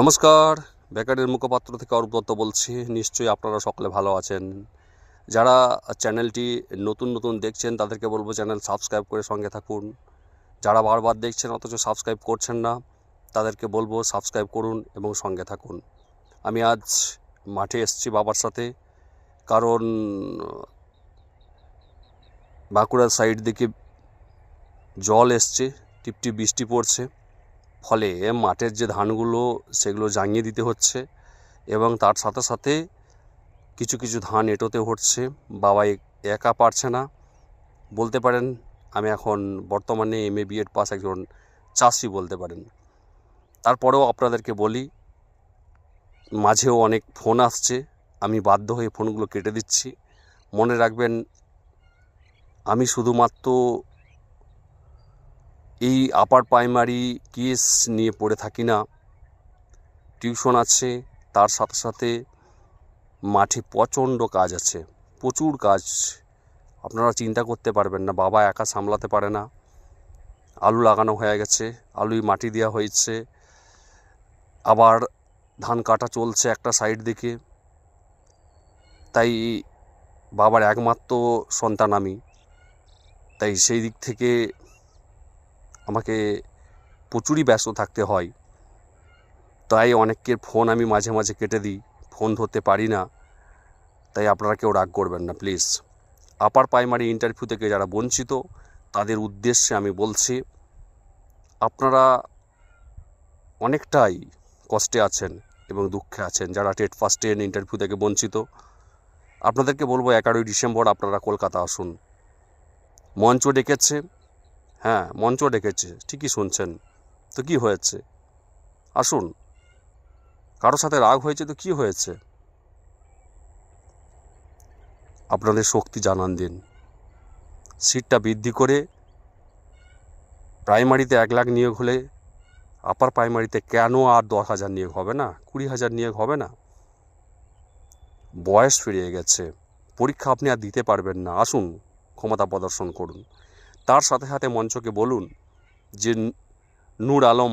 নমস্কার। বেকারের মুখপাত্র থেকে অরূপ দত্ত বলছি। নিশ্চয়ই আপনারা সকলে ভালো আছেন। যারা চ্যানেলটি নতুন নতুন দেখছেন, তাদেরকে বলব চ্যানেল সাবস্ক্রাইব করে সঙ্গে থাকুন। যারা বারবার দেখছেন, অথচ সাবস্ক্রাইব করছেন না, তাদেরকে বলব সাবস্ক্রাইব করুন এবং সঙ্গে থাকুন। আমি আজ মাঠে এসেছি বাবার সাথে। কারণ, বাঁকুড়ার সাইড দিকে জল এসছে, টিপটিপ বৃষ্টি পড়ছে। ফলে মাঠের যে ধানগুলো, সেগুলো জাঙিয়ে দিতে হচ্ছে এবং তার সাথে সাথে কিছু কিছু ধান এঁটোতে হচ্ছে। বাবা একা পারছে না। বলতে পারেন, আমি এখন বর্তমানে এম এ বিএড পাস একজন চাষি বলতে পারেন। তারপরেও আপনাদেরকে বলি, মাঝেও অনেক ফোন আসছে। আমি বাধ্য হয়ে ফোনগুলো কেটে দিচ্ছি। মনে রাখবেন, আমি শুধুমাত্র এই আপার প্রাইমারি কেস নিয়ে পড়ে থাকি না। টিউশন আছে, তার সাথে সাথে মাঠে প্রচণ্ড কাজ আছে, প্রচুর কাজ। আপনারা চিন্তা করতে পারবেন না, বাবা একা সামলাতে পারে না। আলু লাগানো হয়ে গেছে, আলুই মাটি দেওয়া হয়েছে। আবার ধান কাটা চলছে একটা সাইড দিকে। তাই বাবার একমাত্র সন্তান আমি। তাই সেই দিক থেকে আমাকে প্রচুরই ব্যস্ত থাকতে হয়। তাই অনেকের ফোন আমি মাঝে মাঝে কেটে দিই। ফোন ধরতে পারি না। তাই আপনারা কেউ রাগ করবেন না, প্লিজ। আপার প্রাইমারি ইন্টারভিউ থেকে যারা বঞ্চিত, তাদের উদ্দেশ্যে আমি বলছি, আপনারা অনেকটাই কষ্টে আছেন এবং দুঃখে আছেন যারা টেট ফার্স্ট টেন ইন্টারভিউ থেকে বঞ্চিত। আপনাদেরকে বলব, এগারোই ডিসেম্বর আপনারা কলকাতা আসুন। মঞ্চ ডেকেছে। হ্যাঁ মঞ্চ ডেকেছে, ঠিকই শুনছেন। তো কি হয়েছে? আসুন। কারোর সাথে রাগ হয়েছে তো কি হয়েছে? আপনাদের শক্তি জানান দিন। সিটটা বৃদ্ধি করে প্রাইমারিতে এক লাখ নিয়োগ হলে আপার প্রাইমারিতে কেন আর দশ হাজার নিয়োগ হবে না? কুড়ি হাজার নিয়োগ হবে না? বয়স ফিরিয়ে গেছে। পরীক্ষা আপনি আর দিতে পারবেন না। আসুন, ক্ষমতা প্রদর্শন করুন। তার সাথে সাথে মঞ্চকে বলুন যে নূর আলম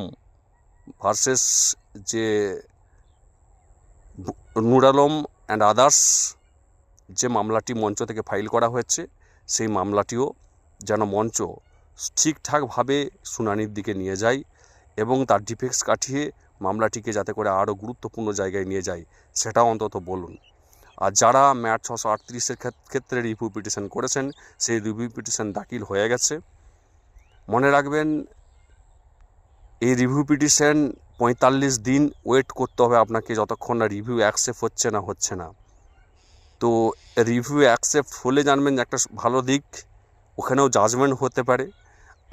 ভার্সেস যে নূর আলম অ্যান্ড আদার্স যে মামলাটি মঞ্চ থেকে ফাইল করা হয়েছে, সেই মামলাটিও যেন মঞ্চ ঠিকঠাকভাবে শুনানির দিকে নিয়ে যায় এবং তার ডিফেক্টস কাটিয়ে মামলাটিকে যাতে করে আরও গুরুত্বপূর্ণ জায়গায় নিয়ে যায়, সেটাও অন্তত বলুন। আর যারা ম্যাট ছশো আটত্রিশের ক্ষেত্রে রিভিউ পিটিশন করেছেন, সেই রিভিউ পিটিশন দাখিল হয়ে গেছে। মনে রাখবেন, এই রিভিউ পিটিশন পঁয়তাল্লিশ দিন ওয়েট করতে হবে আপনাকে যতক্ষণ না রিভিউ অ্যাকসেপ্ট হচ্ছে না হচ্ছে না। তো রিভিউ অ্যাকসেপ্ট হলে জানবেন একটা ভালো দিক, ওখানেও জাজমেন্ট হতে পারে।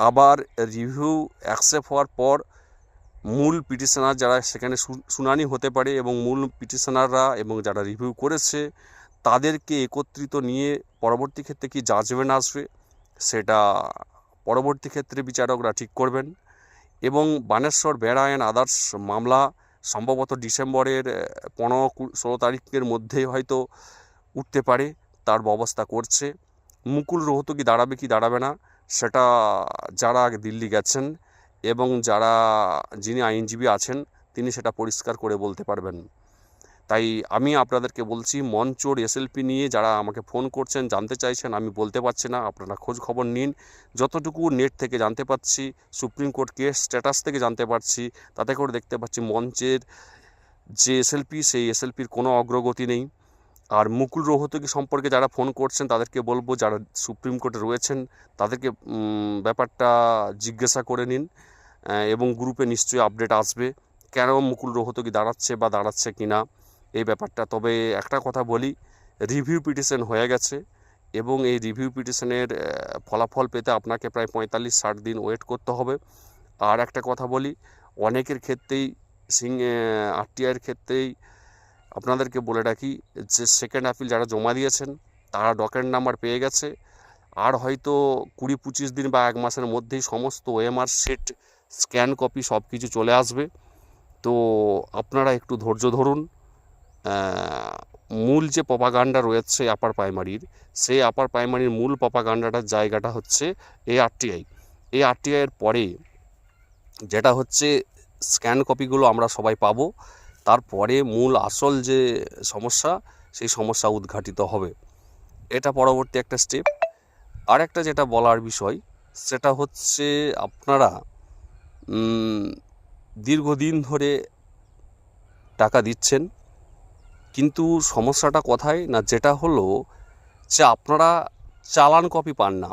আবার রিভিউ অ্যাকসেপ্ট হওয়ার পর মূল পিটিশনার যারা সেখানে শুনানি হতে পারে এবং মূল পিটিশনাররা এবং যারা রিভিউ করেছে, তাদেরকে একত্রিত নিয়ে পরবর্তী ক্ষেত্রে কি জাজমেন্ট আসবে, সেটা পরবর্তী ক্ষেত্রে বিচারকরা ঠিক করবেন। এবং বানেশ্বর বেড়া অ্যান্ড আদার্স মামলা সম্ভবত ডিসেম্বরের পনেরো ষোলো তারিখের মধ্যেই হয়তো উঠতে পারে, তার ব্যবস্থা করছে। মুকুল রোহতকি দাঁড়াবে কি দাঁড়াবে না, সেটা যারা আগে দিল্লি গেছেন এবং যারা, যিনি আইনজীবী আছেন, তিনি সেটা পরিষ্কার করে বলতে পারবেন। তাই আমি আপনাদেরকে বলছি, মঞ্চর এসএলপি নিয়ে যারা আমাকে ফোন করছেন, জানতে চাইছেন, আমি বলতে পারছি না, আপনারা খোঁজ খবর নিন। যতটুকু নেট থেকে জানতে পারছি, সুপ্রিম কোর্ট কেস স্ট্যাটাস থেকে জানতে পারছি, তাতে করে দেখতে পাচ্ছি মঞ্চের যে এসএলপি, সেই এসএলপির কোনো অগ্রগতি নেই। আর মুকুল রোহতকি সম্পর্কে যারা ফোন করছেন, তাদেরকে বলব, যারা সুপ্রিম কোর্টে রয়েছেন, তাদেরকে ব্যাপারটা জিজ্ঞাসা করে নিন। এবং গ্রুপে নিশ্চয়ই আপডেট আসবে। কেন মুকুল রোহতকি দাঁড়াচ্ছে বা দাঁড়াচ্ছে কি না, এই ব্যাপারটা। তবে একটা কথা বলি রিভিউ পিটিশন হয়ে গেছে এবং এই রিভিউ পিটিশনের ফলাফল পেতে আপনাকে প্রায় পঁয়তাল্লিশ, ষাট দিন ওয়েট করতে হবে। আর একটা কথা বলি, অনেকের ক্ষেত্রেই, সিং আরটিআইয়ের ক্ষেত্রেই আপনাদেরকে বলে রাখি যে সেকেন্ড আপিল যারা জমা দিয়েছেন, তারা ডকেট নাম্বার পেয়ে গেছে। আর হয়তো কুড়ি, পঁচিশ দিন বা এক মাসের মধ্যেই সমস্ত ওএমআর সেট স্ক্যান কপি সব কিছু চলে আসবে। তো আপনারা একটু ধৈর্য ধরুন। মূল যে পপাগান্ডা রয়েছে আপার প্রাইমারির, সেই আপার প্রাইমারির মূল পপাগান্ডাটার জায়গাটা হচ্ছে এই আরটিআই এই আরটিআইয়ের পরে যেটা হচ্ছে স্ক্যান কপিগুলো আমরা সবাই পাবো। তারপরে মূল আসল যে সমস্যা, সেই সমস্যা উদ্ঘাটিত হবে। এটা পরবর্তী একটা স্টেপ। আর একটা যেটা বলার বিষয়, সেটা হচ্ছে আপনারা দীর্ঘদিন ধরে টাকা দিচ্ছেন। কিন্তু সমস্যাটা কোথায়? না, যেটা হলো যে আপনারা চালান কপি পান না।